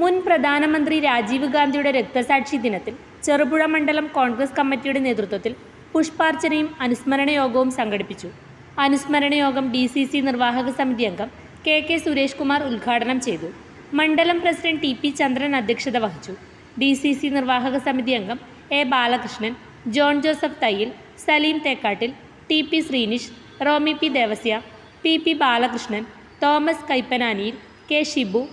മുൻ പ്രധാനമന്ത്രി രാജീവ് ഗാന്ധിയുടെ രക്തസാക്ഷി ദിനത്തിൽ ചെറുപുഴ മണ്ഡലം കോൺഗ്രസ് കമ്മിറ്റിയുടെ നേതൃത്വത്തിൽ പുഷ്പാർച്ചനയും അനുസ്മരണ യോഗവും സംഘടിപ്പിച്ചു. അനുസ്മരണ യോഗം ഡി സി സി നിർവാഹക സമിതി അംഗം കെ കെ സുരേഷ് കുമാർ ഉദ്ഘാടനം ചെയ്തു. മണ്ഡലം പ്രസിഡന്റ് ടി പി ചന്ദ്രൻ അധ്യക്ഷത വഹിച്ചു. ഡി സി സി നിർവാഹക സമിതി അംഗം A Balakrishnan John Joseph Thayyil Saleem Thekkattil T P Sreenish Romy P Devasya P P Balakrishnan Thomas Kaippananiyil K Shibu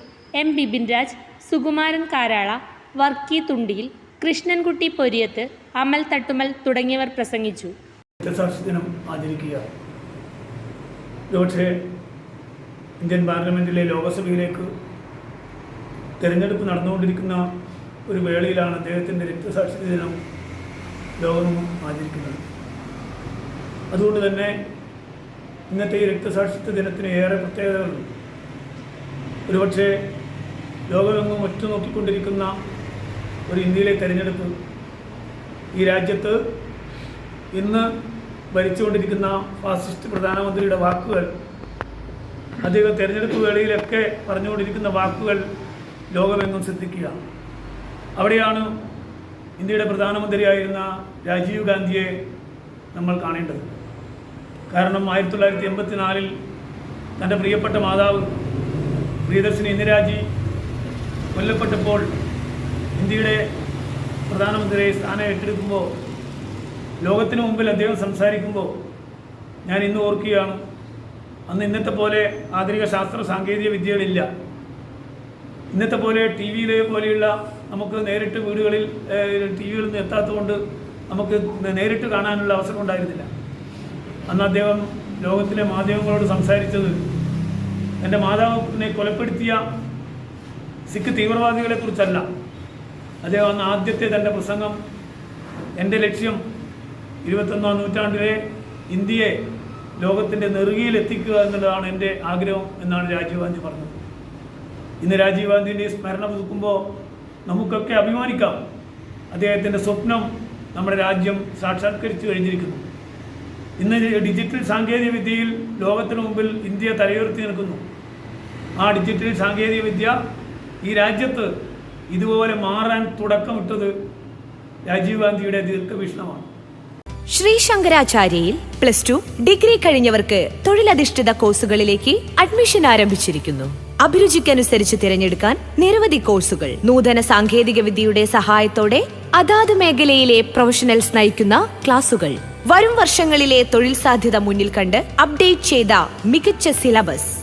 M Bipin Raj Sukumaran Karala Varkey Thundiyil Krishnankutty Poriyath Amal Thattumal തുടങ്ങിയവർ പ്രസംഗിച്ചു. ദിനം ആചരിക്കുക. Indian പാർലമെന്റിലെ ലോകസഭയിലേക്ക് തിരഞ്ഞെടുപ്പ് നടന്നുകൊണ്ടിരിക്കുന്ന ഒരു വേളയിലാണ് അദ്ദേഹത്തിന്റെ രക്തസാക്ഷി ദിനം ലോകം ആചരിക്കുന്നത്. അതുകൊണ്ട് തന്നെ ഇന്നത്തെ ഈ രക്തസാക്ഷിത്വ ദിനത്തിന് ഏറെ പ്രത്യേകതകളുണ്ട്. ഒരുപക്ഷെ ലോകമെങ്ങും ഒറ്റുനോക്കിക്കൊണ്ടിരിക്കുന്ന ഒരു ഇന്ത്യയിലെ തെരഞ്ഞെടുപ്പ്. ഈ രാജ്യത്ത് ഇന്ന് ഭരിച്ചുകൊണ്ടിരിക്കുന്ന ഫാസിസ്റ്റ് പ്രധാനമന്ത്രിയുടെ വാക്കുകൾ അദ്ദേഹം തെരഞ്ഞെടുപ്പ് വേളയിലൊക്കെ പറഞ്ഞുകൊണ്ടിരിക്കുന്ന വാക്കുകൾ ലോകമെങ്ങും ശ്രദ്ധിക്കുക. അവിടെയാണ് ഇന്ത്യയുടെ പ്രധാനമന്ത്രിയായിരുന്ന രാജീവ് ഗാന്ധിയെ നമ്മൾ കാണേണ്ടത്. കാരണം ആയിരത്തി തൊള്ളായിരത്തി എൺപത്തിനാലിൽ തന്റെ പ്രിയപ്പെട്ട മാതാവ് പ്രിയദർശിനി ഇന്ദിരാജി കൊല്ലപ്പെട്ടപ്പോൾ ഇന്ത്യയുടെ പ്രധാനമന്ത്രിയെ സ്ഥാനം ഏറ്റെടുക്കുമ്പോൾ ലോകത്തിന് മുമ്പിൽ അദ്ദേഹം സംസാരിക്കുമ്പോൾ ഞാൻ ഇന്ന് ഓർക്കുകയാണ് അന്ന് ഇന്നത്തെ പോലെ ആധുനിക ശാസ്ത്ര സാങ്കേതിക വിദ്യകളില്ല. ഇന്നത്തെ പോലെ ടി വിയിലെ പോലെയുള്ള നമുക്ക് നേരിട്ട് വീടുകളിൽ ടി വികളിൽ നിന്ന് എത്താത്തതുകൊണ്ട് നമുക്ക് നേരിട്ട് കാണാനുള്ള അവസരം ഉണ്ടായിരുന്നില്ല. അന്ന് അദ്ദേഹം ലോകത്തിലെ മാധ്യമങ്ങളോട് സംസാരിച്ചത് എന്റെ മാതാവിനെ കൊലപ്പെടുത്തിയ സിഖ് തീവ്രവാദികളെ കുറിച്ചല്ല. അദ്ദേഹം അന്ന് ആദ്യത്തെ തന്റെ പ്രസംഗം. എന്റെ ലക്ഷ്യം ഇരുപത്തൊന്നാം നൂറ്റാണ്ടിലെ ഇന്ത്യയെ ലോകത്തിന്റെ നെറുകയിൽ എത്തിക്കുക എന്നുള്ളതാണ് എന്റെ ആഗ്രഹം എന്നാണ് രാജീവ് ഗാന്ധി പറഞ്ഞത്. ഇന്ന് രാജീവ് ഗാന്ധിന്റെ സ്മരണ പുതുക്കുമ്പോൾ നമുക്കൊക്കെ അഭിമാനിക്കാം. അദ്ദേഹത്തിന്റെ സ്വപ്നം നമ്മുടെ രാജ്യം സാക്ഷാത്കരിച്ചു കഴിഞ്ഞിരിക്കുന്നു. ഇന്ന് ഡിജിറ്റൽ സാങ്കേതിക വിദ്യയിൽ ലോകത്തിന് മുമ്പിൽ ഇന്ത്യ തലയുയർത്തി നിൽക്കുന്നു. ആ ഡിജിറ്റൽ സാങ്കേതിക വിദ്യ ഈ രാജ്യത്ത് ഇതുപോലെ മാറാൻ തുടക്കമിട്ടത് രാജീവ് ഗാന്ധിയുടെ ദീർഘവീക്ഷണമാണ്. ശ്രീ ശങ്കരാചാര്യയിൽ പ്ലസ് ടു ഡിഗ്രി കഴിഞ്ഞവർക്ക് തൊഴിലധിഷ്ഠിത കോഴ്സുകളിലേക്ക് അഡ്മിഷൻ ആരംഭിച്ചിരിക്കുന്നു. അഭിരുചിക്കനുസരിച്ച് തിരഞ്ഞെടുക്കാൻ നിരവധി കോഴ്സുകൾ. നൂതന സാങ്കേതിക വിദ്യയുടെ സഹായത്തോടെ അതാത് മേഖലയിലെ പ്രൊഫഷണൽസ് നയിക്കുന്ന ക്ലാസുകൾ. വരും വർഷങ്ങളിലെ തൊഴിൽ സാധ്യത മുന്നിൽ കണ്ട് അപ്ഡേറ്റ് ചെയ്ത മികച്ച സിലബസ്.